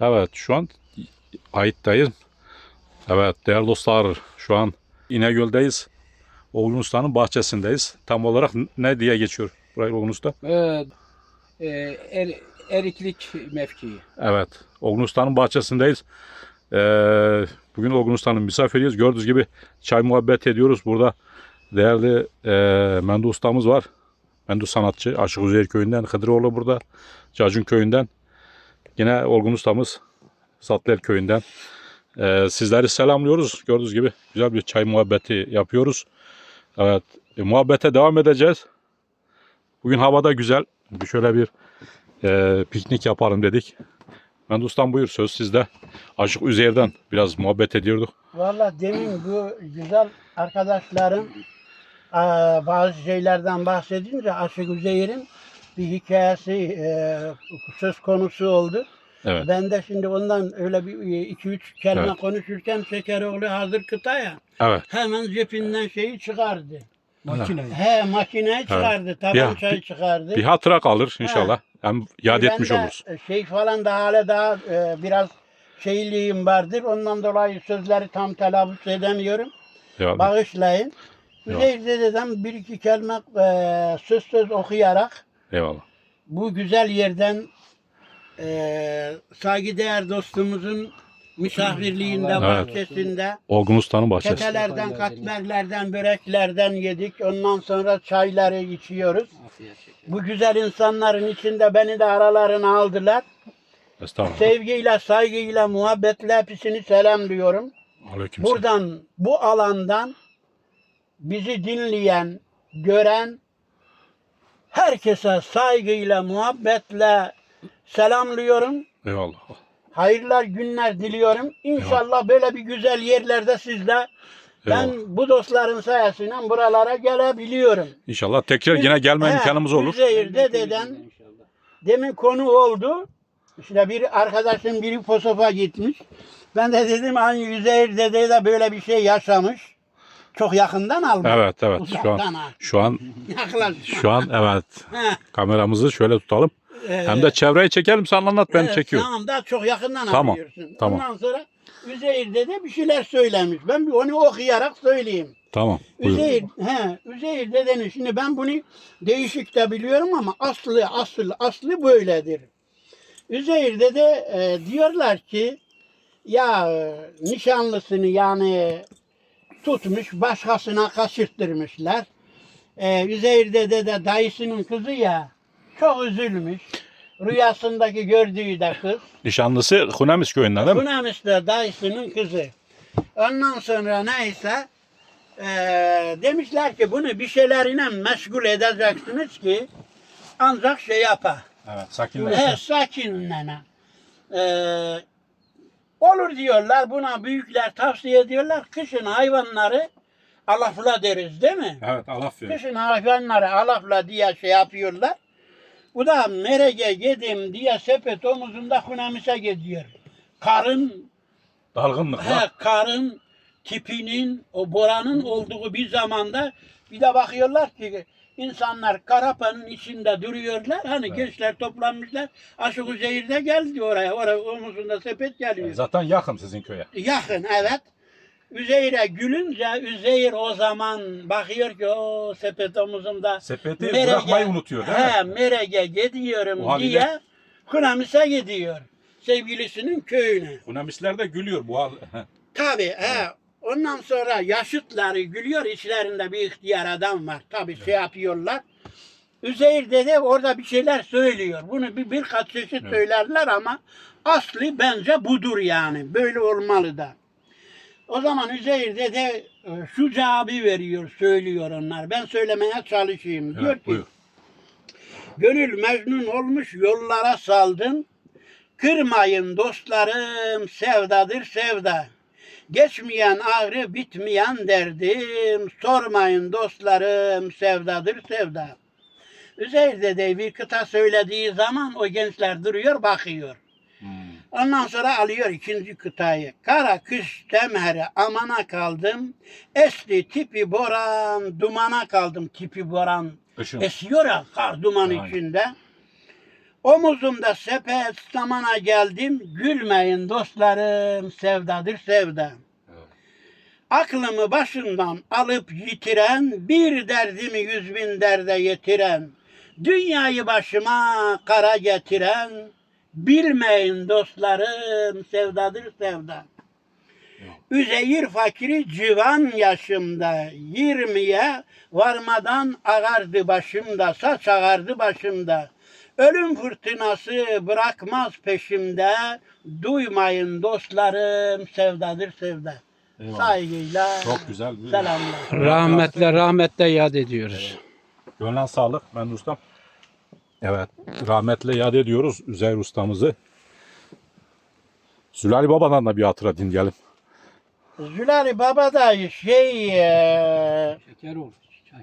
Evet şu an Ayıt'tayım. Evet değerli dostlar şu an İnegöl'deyiz. Oğlun Usta'nın bahçesindeyiz. Tam olarak ne diye geçiyor burayı Oğlun Usta? Evet. Ee, er, eriklik mevkii. Evet. Oğlun Usta'nın bahçesindeyiz. Ee, bugün Oğlun Usta'nın misafiriyiz. Gördüğünüz gibi çay muhabbet ediyoruz. Burada değerli e, Mendu Ustamız var. Mendu sanatçı. Aşık Üzeyir köyünden. Hıdıroğlu burada. Cacun köyünden. Yine Olgun Ustamız. Satler köyünden. Ee, sizleri selamlıyoruz. Gördüğünüz gibi güzel bir çay muhabbeti yapıyoruz. Evet. e, muhabbete devam edeceğiz. Bugün havada güzel. Şöyle bir e, piknik yapalım dedik. Mendu Ustam buyur söz sizde. Aşık Üzeyir'den biraz muhabbet ediyorduk. Valla demin bu güzel arkadaşların eee, bazı şeylerden bahsedince Aşık Üzeyir'in bir hikayesi eee, söz konusu oldu. Evet. Ben de şimdi ondan öyle bir e, iki üç kelime Evet. konuşurken Şekeroğlu hazır kıta ya Evet. hemen cebinden şeyi çıkardı. Makineyi. He makineyi çıkardı, tabancayı çıkardı. Bir hatıra kalır inşallah. Hem yad Ben etmiş oluruz. Şey falan da hala daha e, biraz şeyliğim vardır. Ondan dolayı sözleri tam telaffuz edemiyorum. Eyvallah. Bağışlayın. Üzeyir dededen bir iki kelime e, söz söz okuyarak Eyvallah. bu güzel yerden e, saygıdeğer dostumuzun misafirliğinde, Evet. bahçesinde Olgun Usta'nın bahçesi. ketelerden, katmerlerden, böreklerden yedik. Ondan sonra çayları içiyoruz. Bu güzel insanların içinde beni de aralarına aldılar. Estağfurullah. Sevgiyle, saygıyla, muhabbetle hepsini selamlıyorum. Aleykümselam. Buradan, bu alandan bizi dinleyen, gören herkese saygıyla, muhabbetle selamlıyorum. Eyvallah. Hayırlar günler diliyorum. İnşallah böyle bir güzel yerlerde sizle ben Eyvallah. bu dostların sayesinde buralara gelebiliyorum. İnşallah tekrar yine gelme He, imkanımız olur. Üzeyir'de deden demin konu oldu. İşte bir arkadaşım biri Posof'a gitmiş. Ben de dedim aynı Üzeyir dede de böyle bir şey yaşamış. Çok yakından almış. Evet evet şu Uzaktan an ha. şu an Yaklaş. şu an evet He, kameramızı şöyle tutalım. e, Hem de çevreyi çekelim sen anlat ben evet, çekiyorum. Tamam da çok yakından Tamam, alıyorsun. tamam. Ondan sonra Üzeyir dede bir şeyler söylemiş. Ben bir onu okuyarak söyleyeyim. Tamam. Buyurun. Üzeyir, he, Üzeyir dedenin şimdi ben bunu değişik de biliyorum ama aslı asıl aslı böyledir. Üzeyir dede e, diyorlar ki ya e, nişanlısını yani tutmuş başkasına kaçırttırmışlar. E, Üzeyir dede de dayısının kızı ya çok üzülmüş. Rüyasındaki gördüğü de kız. Nişanlısı Hunemis köyünden değil mi? Kunamis de dayısının kızı. Ondan sonra neyse eee, demişler ki bunu bir şeylerine meşgul edeceksiniz ki ancak şey yapar. Evet sakinler. He, sakinlene. Eee, olur diyorlar buna büyükler tavsiye ediyorlar. Kışın hayvanları alafla deriz değil mi? Evet verir. Kışın hayvanları alafla diye şey yapıyorlar. Bu da merege gedim diye sepet omuzunda Kunamis'e gidiyor. Karın Dalgınlık He, karın tipinin o boranın olduğu bir zamanda bir de bakıyorlar ki insanlar karapanın içinde duruyorlar. Hani gençler toplanmışlar. Aşık Üzeyir'de geldi oraya. Oraya omuzunda sepet geliyor. Zaten yakın sizin köye. Yakın evet. Üzeyir'e gülünce Üzeyir o zaman bakıyor ki o sepet omuzumda Sepeti Merege- bırakmayı unutuyor değil He, mi? Merege gidiyorum O haliyle- diye Kunamis'e gidiyor. Sevgilisinin köyüne. Hunemisler de gülüyor bu hal. Tabii he. Ondan sonra yaşıtları gülüyor. içlerinde bir ihtiyar adam var. Tabii şey yapıyorlar. Üzeyir dede orada bir şeyler söylüyor. Bunu bir birkaç çeşit Evet. söylerler ama aslı bence budur yani. Böyle olmalı da. O zaman Üzeyir dede e, şu cevabı veriyor, söylüyor onlar. Ben söylemeye çalışayım. Diyor Evet, ki, buyur. Gönül mecnun olmuş yollara saldın. Kırmayın dostlarım sevdadır sevda. Geçmeyen ağrı bitmeyen derdim. Sormayın dostlarım sevdadır sevda. Üzeyir dede bir kıta söylediği zaman o gençler duruyor bakıyor. Hmm. Ondan sonra alıyor ikinci kıtayı. Kara kış temheri amana kaldım. Esli tipi boran dumana kaldım. Tipi boran Işın. Esiyor ya kar duman Aynen. içinde. Omuzumda sepet zamana geldim. Gülmeyin dostlarım sevdadır sevda. Aklımı başımdan alıp yitiren, bir derdimi yüz bin derde yetiren, dünyayı başıma kara getiren, bilmeyin dostlarım sevdadır sevda. Üzeyir fakiri civan yaşımda, yirmiye varmadan ağardı başımda, saç ağardı başımda. Ölüm fırtınası bırakmaz peşimde, duymayın dostlarım sevdadır sevda. Eyvallah. Saygıyla Çok güzel. bir- selamlar. Rahmetle rahmetle yad ediyoruz. Gönlen sağlık Mendü Ustam. Evet. Rahmetle yad ediyoruz Üzeyir Ustamızı. Zülali Baba'dan da bir hatıra dinleyelim. Zülali Baba da şey e, Şeker olur. Çay.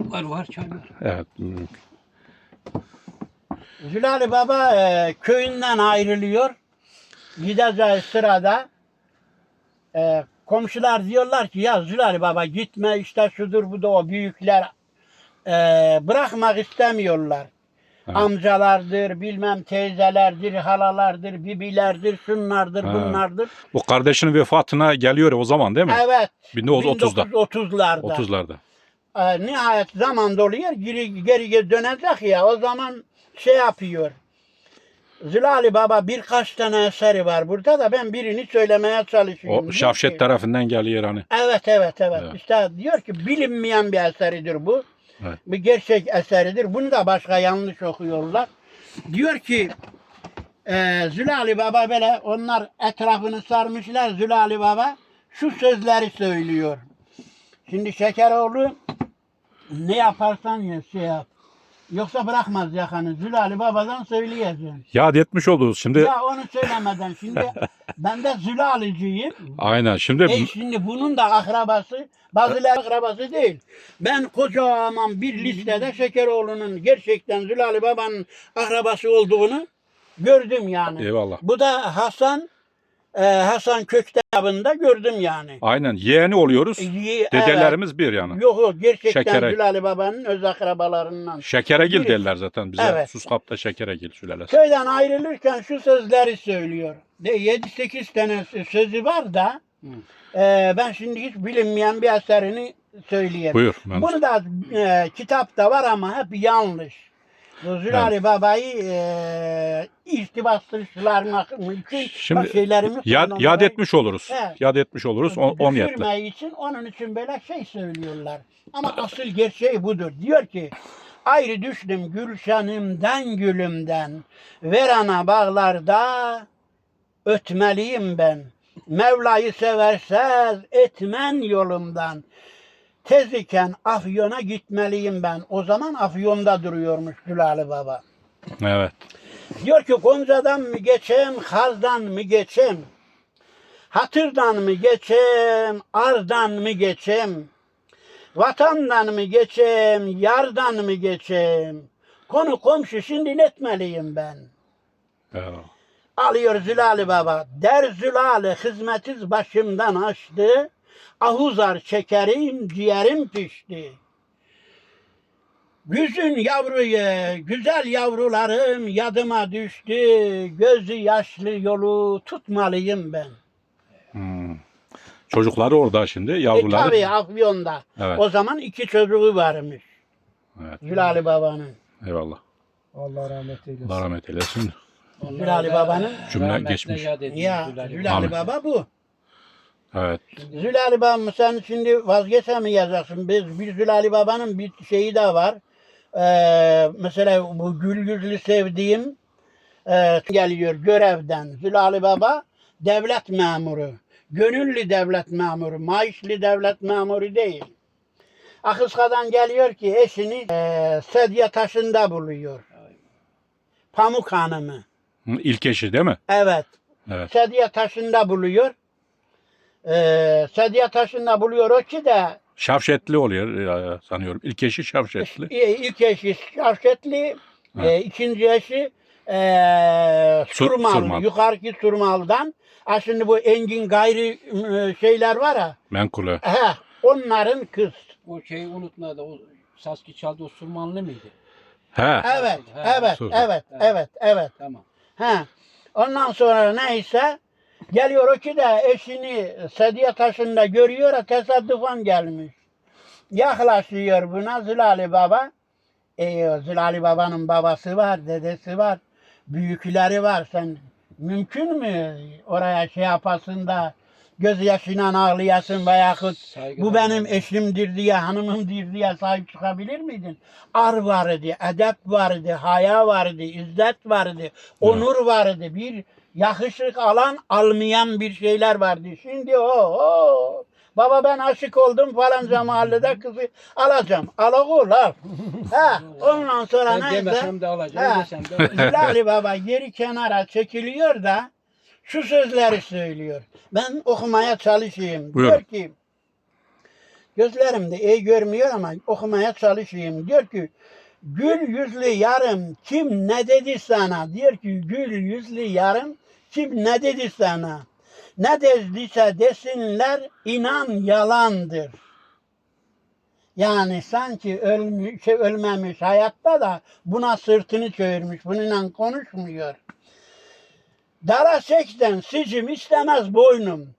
Var var çay var. Evet. Zülali Baba e, köyünden ayrılıyor. Gideceği sırada e, komşular diyorlar ki ya Zülali Baba gitme işte şudur bu da o büyükler e, bırakmak istemiyorlar. Evet. Amcalardır, bilmem teyzelerdir, halalardır, bibilerdir, şunlardır, Ha. bunlardır. O kardeşinin vefatına geliyor o zaman değil mi? Evet. 1930'da. 1930'larda. 30'larda. e, nihayet zaman doluyor geri, geri dönecek ya o zaman şey yapıyor. Zülali Baba birkaç tane eseri var burada da ben birini söylemeye çalışıyorum. O Diyor Şavşet ki- tarafından geliyor hani. Evet evet evet. Evet. İşte diyor ki bilinmeyen bir eseridir bu. Evet. Bir gerçek eseridir. Bunu da başka yanlış okuyorlar. Diyor ki e, Zülali Baba böyle onlar etrafını sarmışlar Zülali Baba şu sözleri söylüyor. Şimdi Şekeroğlu ne yaparsan ya şey yap. Yoksa bırakmaz yakanı. Zülali Baba'dan söyleyeceğim. Yad etmiş oldunuz. Şimdi Ya onu söylemeden şimdi ben de Zülaliciyim. aynen. Şimdi E şimdi bunun da akrabası, bazıları akrabası değil. Ben kocaman bir listede Şekeroğlu'nun gerçekten Zülali Baba'nın akrabası olduğunu gördüm yani. eyvallah. Bu da Hasan e, Hasan Köktabı'nda gördüm yani. Aynen. Yeğeni oluyoruz. İyi, Dedelerimiz bir yani. Yok yok gerçekten Şekere. Zülali Baba'nın öz akrabalarından. Şekeregil Bir- derler zaten bize. Evet. Suskap'ta Şekeregil sülalesi. Köyden ayrılırken şu sözleri söylüyor. De 7-8 tane sözü var da e, ben şimdi hiç bilinmeyen bir eserini söyleyeyim. Buyur. Mendü Bunu da e, kitapta var ama hep yanlış. Bu Zülali Baba'yı e, irtibatsızlarına için Şimdi şeylerimi Yad, yad etmiş oluruz. Evet. Yad etmiş oluruz. On, on. Düşürmeyi için onun için böyle şey söylüyorlar. Ama asıl gerçeği budur. Diyor ki ayrı düştüm gülşenimden gülümden verana bağlarda ötmeliyim ben. Mevla'yı seversez etmen yolumdan. Tez iken Afyon'a gitmeliyim ben. O zaman Afyon'da duruyormuş Gülali Baba. Evet. Diyor ki Gonca'dan mı geçem, Haz'dan mı geçem? Hatırdan mı geçem, ardan mı geçem? Vatandan mı geçem, yardan mı geçem? Konu komşu şimdi netmeliyim ben. Evet. Alıyor Zülali Baba. Der Zülali hizmetiz başımdan açtı. Ahuzar çekerim, ciğerim pişti. Güzün yavruyu, güzel yavrularım yadıma düştü. Gözü yaşlı yolu tutmalıyım ben. Hmm. Çocukları orada şimdi E yavruları. tabi Afyon'da. Evet. O zaman iki çocuğu varmış Evet. Zülali Baba'nın. Eyvallah. Allah rahmet eylesin. Allah rahmet eylesin. Zülali Baba'nın. Cümle geçmiş. Ya Zülali Amin. Baba bu. Evet. Zülali Babam sen şimdi vazgeçemeyeceksin. Biz bir Zülali Baba'nın bir şeyi de var. Ee, mesela bu gül yüzlü sevdiğim e, geliyor görevden. Zülali Baba devlet memuru. Gönüllü devlet memuru. Maaşlı devlet memuru değil. Akıska'dan geliyor ki eşini e, sedye taşında buluyor. Pamuk Hanım'ı. İlk eşi değil mi? Evet. Evet. Sedye taşında buluyor. Ee, sedye taşında buluyor o ki de Şavşetli oluyor e, sanıyorum. İlk eşi Şavşetli. e, ilk eşi Şarşetli, Ha. e, ikinci eşi e, Sur- Surmal, Surmal. yukarıki Surmal'dan. Ha şimdi bu engin gayri e, şeyler var ha, Menkulü. he, onların kız. O şeyi unutma da o Saski çaldı o Surmanlı mıydı? He. Evet, Ha, evet, sus. evet, evet, evet. Tamam. Ha. Ondan sonra neyse geliyor o ki de eşini sedye taşında görüyor tesadüfen gelmiş. Yaklaşıyor buna Zülali Baba. E, Zülali Baba'nın babası var, dedesi var, büyükleri var. Sen mümkün mü oraya şey yapasın da gözyaşıyla ağlayasın veyahut Saygı bu benim eşimdir diye, hanımımdır diye sahip çıkabilir miydin? Ar vardı, edep vardı, haya vardı, izzet vardı, onur vardı. Bir yakışık alan, almayan bir şeyler vardı. Şimdi o, o baba ben aşık oldum falanca mahallede kızı alacağım. Al oğul al. ha, ondan sonra Ben neyse. demesem de alacağım, Ha. desem de alacağım. Zülali Baba geri kenara çekiliyor da şu sözleri söylüyor. Ben okumaya çalışayım. Buyurun. Diyor ki gözlerimde iyi görmüyor ama okumaya çalışayım. Diyor ki gül yüzlü yarım kim ne dedi sana? Diyor ki gül yüzlü yarım kim ne dedi sana? Ne dediyse desinler inan yalandır. Yani sanki ölmüş, şey ölmemiş hayatta da buna sırtını çevirmiş. Bununla konuşmuyor. Dara çekten sicim istemez boynum.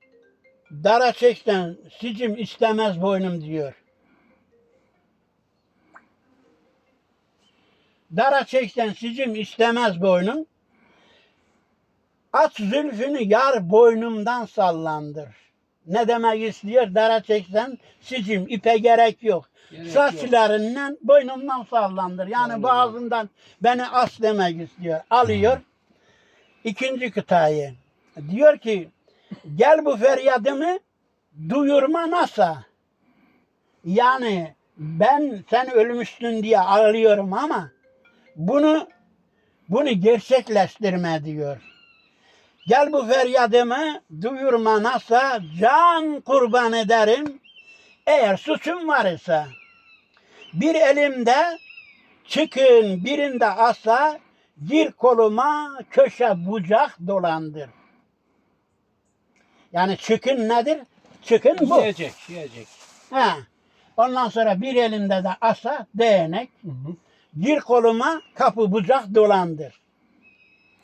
Dara çekten sicim istemez boynum diyor. Dara çekten sicim istemez boynum. At zülfünü yar boynumdan sallandır. Ne demek istiyor? Dara çeksen sicim ipe gerek yok. Gerek yok. Saçlarından boynumdan sallandır. Yani Anladım. boğazından beni as demek istiyor. Alıyor. İkinci kıtayı. Diyor ki gel bu feryadımı duyurma nasıl? Yani ben sen ölmüşsün diye ağlıyorum ama bunu bunu gerçekleştirme diyor. Gel bu feryadımı duyurma nasıl can kurban ederim eğer suçum var ise. Bir elimde çıkın birinde asa gir koluma köşe bucak dolandır. Yani çıkın nedir? Çıkın bu. Yiyecek, yiyecek. Ha. Ondan sonra bir elinde de asa değnek gir koluma kapı bucak dolandır.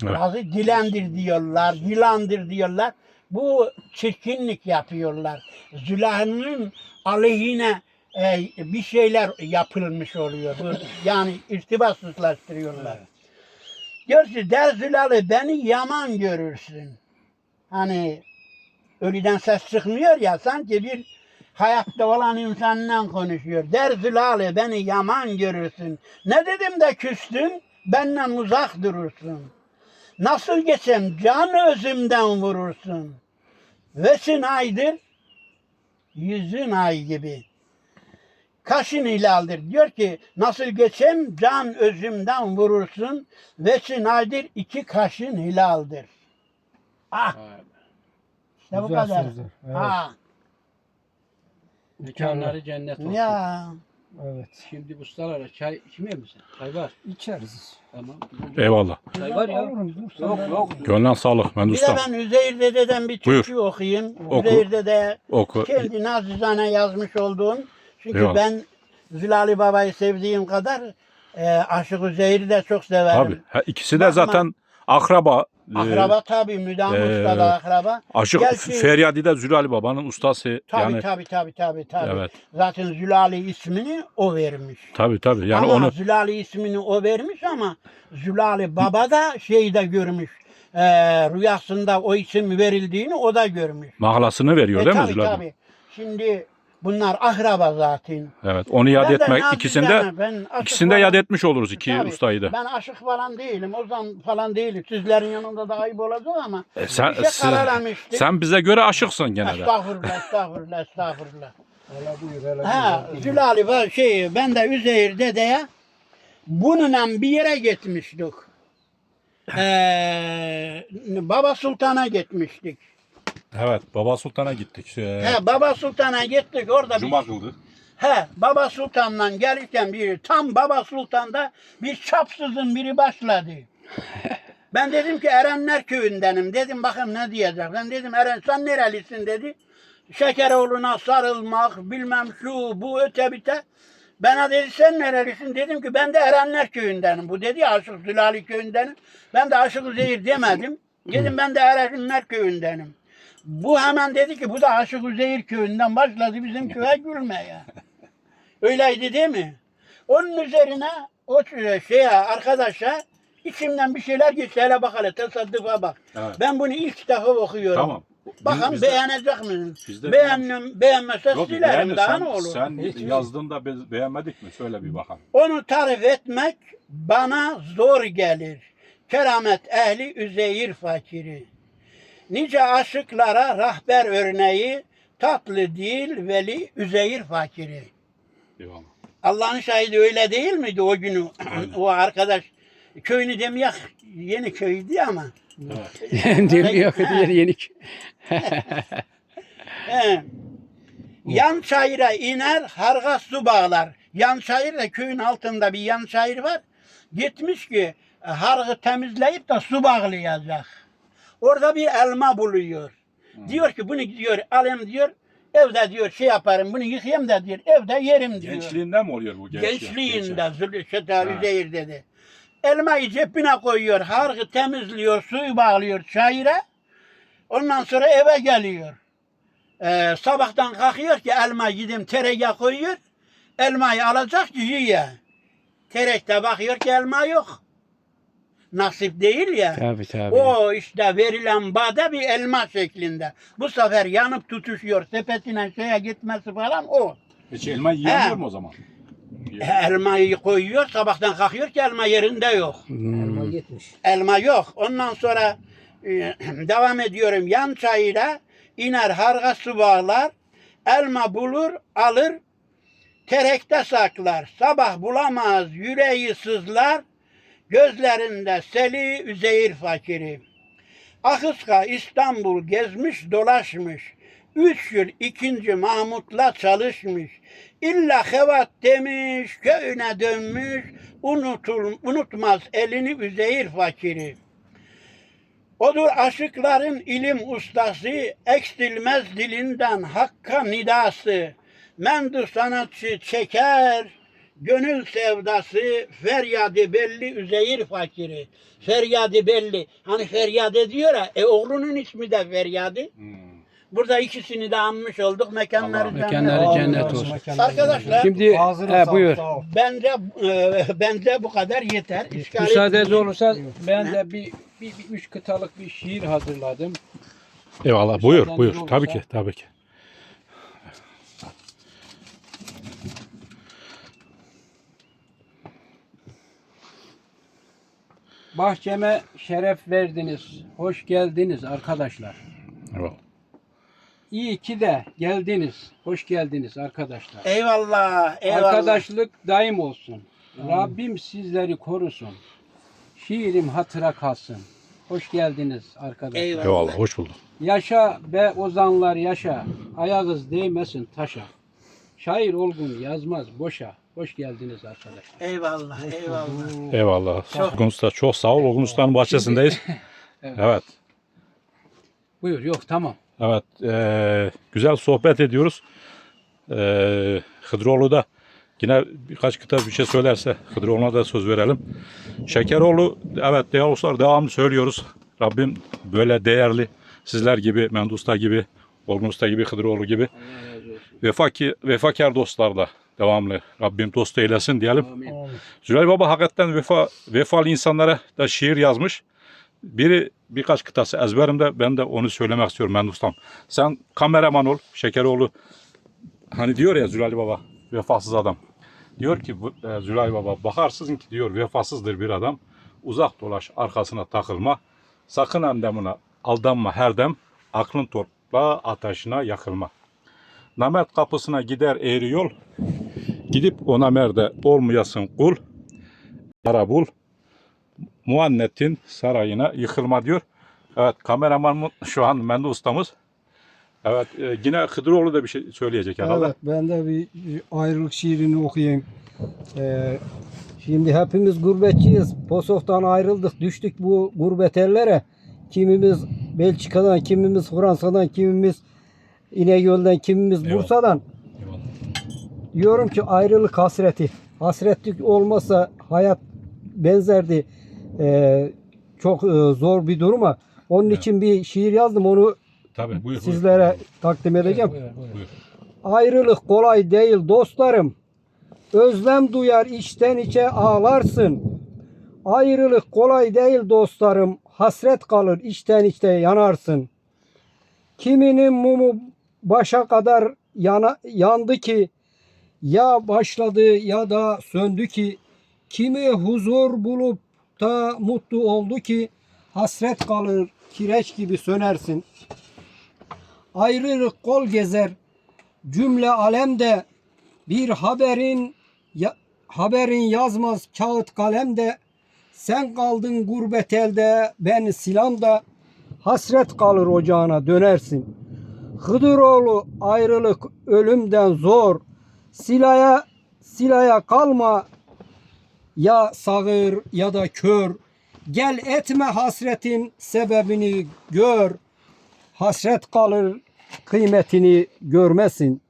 Evet. Bazı dilendir diyorlar, yılandır diyorlar. Bu çirkinlik yapıyorlar. Zülahının aleyhine e, bir şeyler yapılmış oluyor. Yani irtibatsızlaştırıyorlar. Evet. Ki der Zülal'ı beni yaman görürsün. Hani ölüden ses çıkmıyor ya sanki bir hayatta olan insanla konuşuyor. Der Zülal'ı beni yaman görürsün. Ne dedim de küstün benden uzak durursun. Nasıl geçem can özümden vurursun. Vesin aydır yüzün ay gibi. Kaşın hilaldir. Diyor ki nasıl geçem can özümden vurursun. Vesin aydır iki kaşın hilaldir. Ah işte bu Güzel kadar. sözler, evet. Ha, Mekanları cennet olsun. ya. Evet. Şimdi ustalara çay içmiyor musun? Çay var. İçeriz. Tamam. Eyvallah. Çay var ya. Yok de- yok. Gönlen sağlık. Ben Bir de ustam. ben Üzeyir Dede'den bir Buyur. türkü okuyayım. Oku. Üzeyir Dede Oku. kendi nacizane yazmış olduğum. Çünkü Eyvallah. ben Zülali Baba'yı sevdiğim kadar e, Aşık Üzeyir'i de çok severim. Tabii. Ha, ikisi de Bakma. zaten akraba. Ee, Akraba tabii Müdam Ee, Usta da akraba. Aşık Gel F- ki- Feryadi de Zülali Baba'nın ustası. Tabii yani tabii tabii tabii tabii. Evet. Zaten Zülali ismini o vermiş. tabii tabii. Yani ama onu Zülali ismini o vermiş ama Zülali Baba da şeyde görmüş. E, rüyasında o isim verildiğini o da görmüş. mahlasını veriyor E, değil mi tabii Zülali? Baba? tabii. Şimdi bunlar akraba zaten. Evet. Onu yad Ben etmek ikisinde ikisinde falan- yad etmiş oluruz iki Tabii, ustayı da. Ben aşık falan değilim. Ozan falan değilim. Sizlerin yanında da ayıp olacak ama E, sen, şey sen, bize göre aşıksın gene de. Estağfurullah, estağfurullah, estağfurullah. Hele buyur, hele Ha. Zülali var şey, ben de Üzeyir dedeye bununla bir yere gitmiştik. Ee, Baba Sultan'a gitmiştik. Evet. Baba Sultan'a gittik. Ee, He, Baba Sultan'a gittik orada bir Cuma kıldık. He, Baba Sultan'dan gelirken biri tam Baba Sultan'da bir çapsızın biri başladı. ben dedim ki Erenler köyündenim. Dedim bakın ne diyecek. Ben dedim Eren sen nerelisin dedi. Şekeroğlu'na sarılmak bilmem şu bu öte bite. Bana dedi sen nerelisin? Dedim ki ben de Erenler köyündenim. Bu dedi ya Aşık Zülali köyündenim. Ben de Aşık Üzeyir demedim. Dedim ben de Erenler köyündenim. Bu hemen dedi ki bu da Aşık Üzeyir köyünden başladı bizim köye gülmeye. Öyleydi değil mi? Onun üzerine o şeye arkadaşa içimden bir şeyler geçti. Hele bak hele tesadüfe bak. Evet. Ben bunu ilk defa okuyorum. Tamam. Bakalım Biz- biz beğenecek misiniz? Biz Beğenmem, beğenmezse Yok, silerim daha ne olur? Sen Hiç- yazdığında be- beğenmedik mi? Söyle bir bakalım. Onu tarif etmek bana zor gelir. Keramet ehli Üzeyir fakiri. Nice aşıklara rahber örneği, tatlı değil veli Üzeyir fakiri. Eyvallah. Allah'ın şahidi öyle değil miydi o günü? O arkadaş köyünü demeyek yeni köydü ama. Demiyor diğer yenik. He. Yan çayıra iner, harga su bağlar. Yan çayır da köyün altında bir yan çayır var. Gitmiş ki hargı temizleyip de su bağlayacak. Orada bir elma buluyor. Diyor ki bunu diyor alayım diyor. Evde diyor şey yaparım bunu yıkayayım da diyor. Evde yerim diyor. Gençliğinden mi oluyor bu gençlik? Gençliğinde Zülşet Ha. Üzeyir dedi. Elmayı cebine koyuyor, hargı temizliyor, suyu bağlıyor çayıra. Ondan sonra eve geliyor. Ee, sabahtan kalkıyor ki elma gidip tereyağı koyuyor. Elmayı alacak ki yiye. Terekte bakıyor ki elma yok. Nasip değil ya. Tabii tabii. O işte verilen bade bir elma şeklinde. Bu sefer yanıp tutuşuyor. Sepetine şeye gitmesi falan o. Hiç elma yiyemiyor mu o zaman? Elmayı koyuyor, sabahtan kalkıyor ki elma yerinde yok. Elma Hmm. gitmiş. Elma yok. Ondan sonra e, devam ediyorum. Yan çayıyla iner harga su bağlar. Elma bulur, alır, terekte saklar. Sabah bulamaz, yüreği sızlar. Gözlerinde seli üzeyir fakiri. Akıska İstanbul gezmiş dolaşmış. Üç yıl ikinci Mahmut'la çalışmış. İlla hevat demiş, köyüne dönmüş. Unutul, unutmaz elini üzeyir fakiri. Odur aşıkların ilim ustası, eksilmez dilinden hakka nidası. Mendu sanatçı çeker, gönül sevdası, feryadı belli üzeyir fakiri. Feryadı belli. Hani feryat ediyor ya, e oğlunun ismi de feryadı. Hmm. Burada ikisini de anmış olduk. Mekanları Allah cennet. Mekanları cennet olsun, olsun. mekanları Arkadaşlar, Şimdi he, buyur. Bence e, bence bu kadar yeter. İşgal Müsaadeniz olursa ben de bir, bir, bir üç kıtalık bir şiir hazırladım. Eyvallah. Buyur, Müsaaden buyur. olursa- Tabii ki, tabii ki. Bahçeme şeref verdiniz. Hoş geldiniz arkadaşlar. Eyvallah. İyi ki de geldiniz. Hoş geldiniz arkadaşlar. Eyvallah, eyvallah. Arkadaşlık daim olsun. Rabbim sizleri korusun. Şiirim hatıra kalsın. Hoş geldiniz arkadaşlar. Eyvallah. Eyvallah. Hoş bulduk. Yaşa be ozanlar yaşa. Ayağınız değmesin taşa. Şair olgun yazmaz boşa. Hoş geldiniz arkadaşlar. Eyvallah, eyvallah. Eyvallah. Olgun Usta çok sağ ol. Olgun Usta'nın bahçesindeyiz. Evet. Evet. Buyur yok tamam. Evet. eee, güzel sohbet ediyoruz. Eee Hıdroğlu da yine birkaç kıta bir şey söylerse Hıdroğlu'na da söz verelim. Şekeroğlu evet değerli dostlar devamlı söylüyoruz. Rabbim böyle değerli sizler gibi Mendu Usta gibi Olgun Usta gibi Hıdroğlu gibi vefaki, vefakar dostlarla devamlı Rabbim dost eylesin diyelim. Amin. Zülal Baba hakikaten vefa, vefalı insanlara da şiir yazmış. Biri birkaç kıtası ezberimde ben de onu söylemek istiyorum ben ustam. Sen kameraman ol Şekeroğlu. Hani diyor ya Zülal Baba vefasız adam. Diyor ki e, Zülal Baba bakarsın ki diyor vefasızdır bir adam. Uzak dolaş arkasına takılma. Sakın endemine aldanma her dem. Aklın toprağa ateşine yakılma. Namet kapısına gider eğri yol. Gidip o namerde olmayasın kul. Yara bul. Muannet'in sarayına yıkılma diyor. Evet kameraman şu an Mende ustamız. Evet e, yine Hıdıroğlu da bir şey söyleyecek herhalde. Evet ben de bir ayrılık şiirini okuyayım. Ee, şimdi hepimiz gurbetçiyiz. Posof'tan ayrıldık. Düştük bu gurbet ellere. Kimimiz Belçika'dan, kimimiz Fransa'dan, kimimiz İnegöl'den, kimimiz. Bursa'dan. Eyvallah. Diyorum ki ayrılık hasreti. Hasretlik olmasa hayat benzerdi. Ee, çok e, zor bir duruma. Onun Evet. için bir şiir yazdım. Onu Tabii buyur. sizlere takdim edeceğim. Buyur, buyur. Buyur. Ayrılık kolay değil dostlarım. Özlem duyar içten içe ağlarsın. Ayrılık kolay değil dostlarım. Hasret kalır içten içte yanarsın. Kiminin mumu başa kadar yana, yandı ki ya başladı ya da söndü ki kimi huzur bulup da mutlu oldu ki hasret kalır kireç gibi sönersin. Ayrılık kol gezer cümle alemde bir haberin ya- haberin yazmaz kağıt kalemde sen kaldın gurbet elde ben silamda hasret kalır ocağına dönersin. Hıdıroğlu ayrılık ölümden zor silaya silaya kalma ya sağır ya da kör gel etme hasretin sebebini gör hasret kalır kıymetini görmesin.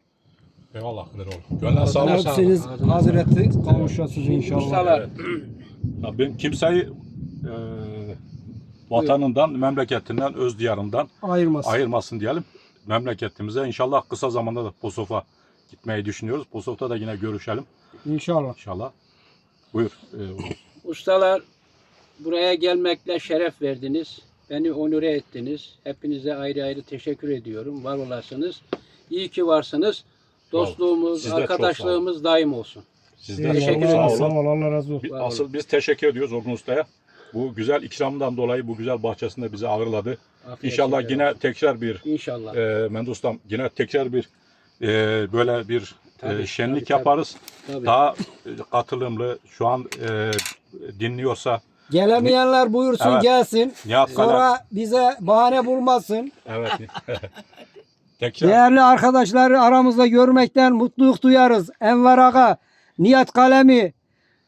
Eyvallah Kılıroğlu. Gönlüne sağlık. sağlık. Hepsiniz Ağzına hazreti kavuşasınız inşallah. Ustalar, Rabbim kimseyi e, vatanından, memleketinden, öz diyarından Ayırmasın. ayırmasın diyelim. Memleketimize inşallah kısa zamanda da Posof'a gitmeyi düşünüyoruz. Posof'ta da yine görüşelim İnşallah. inşallah. Buyur. e, ustalar buraya gelmekle şeref verdiniz. Beni onure ettiniz. Hepinize ayrı ayrı teşekkür ediyorum. Var olasınız. İyi ki varsınız. Dostluğumuz, Siz de çok arkadaşlığımız daim olsun. sizden Teşekkür çok ederim. sağ olun. ol Allah razı olsun. Bi- Var olun. Asıl biz teşekkür ediyoruz Orgun Usta'ya. Bu güzel ikramdan dolayı bu güzel bahçesinde bizi ağırladı. Afiyet İnşallah olsun. yine tekrar bir İnşallah. e, Mendustam yine tekrar bir e, böyle bir e, Tabii, şenlik tabii, yaparız. Tabii. Daha e, katılımlı şu an e, dinliyorsa Gelemeyenler buyursun Evet. gelsin. Nihat. Sonra bize bahane bulmasın. Evet. tekrar Değerli arkadaşları aramızda görmekten mutluluk duyarız. Enver Aga, Nihat Kalemi.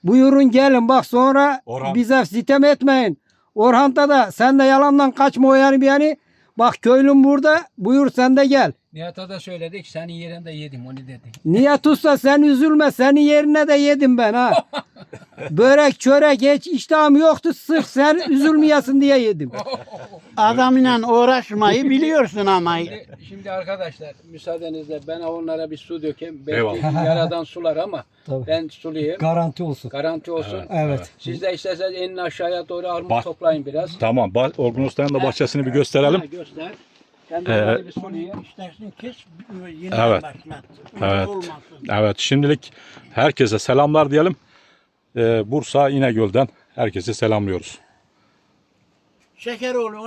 Buyurun gelin bak sonra Orhan. bize sitem etmeyin. Orhan'da da sen de yalandan kaçma o yani bir yani. Bak köylüm burada buyur sen de gel. Nihat'a da söyledik. Senin yerinde yedim onu dedi. Nihat Usta sen üzülme senin yerine de yedim ben ha. Börek çörek hiç iştahım yoktu sırf sen üzülmeyesin diye yedim. Adamla uğraşmayı biliyorsun ama. Şimdi, şimdi arkadaşlar müsaadenizle ben onlara bir su dökeyim. Belki Eyvallah. yaradan sular ama Tabii. ben sulayayım. Garanti olsun. Garanti olsun. Evet. Siz de isterseniz elini aşağıya doğru armut Bak. toplayın biraz. tamam. Ba- Orgun Usta'nın da bahçesini bir gösterelim. Ha, göster. De Ee. İstersin kes yine Evet. başlat. Evet. Olmasın. Evet şimdilik herkese selamlar diyelim. Ee, Bursa İnegöl'den herkese selamlıyoruz. Şeker onu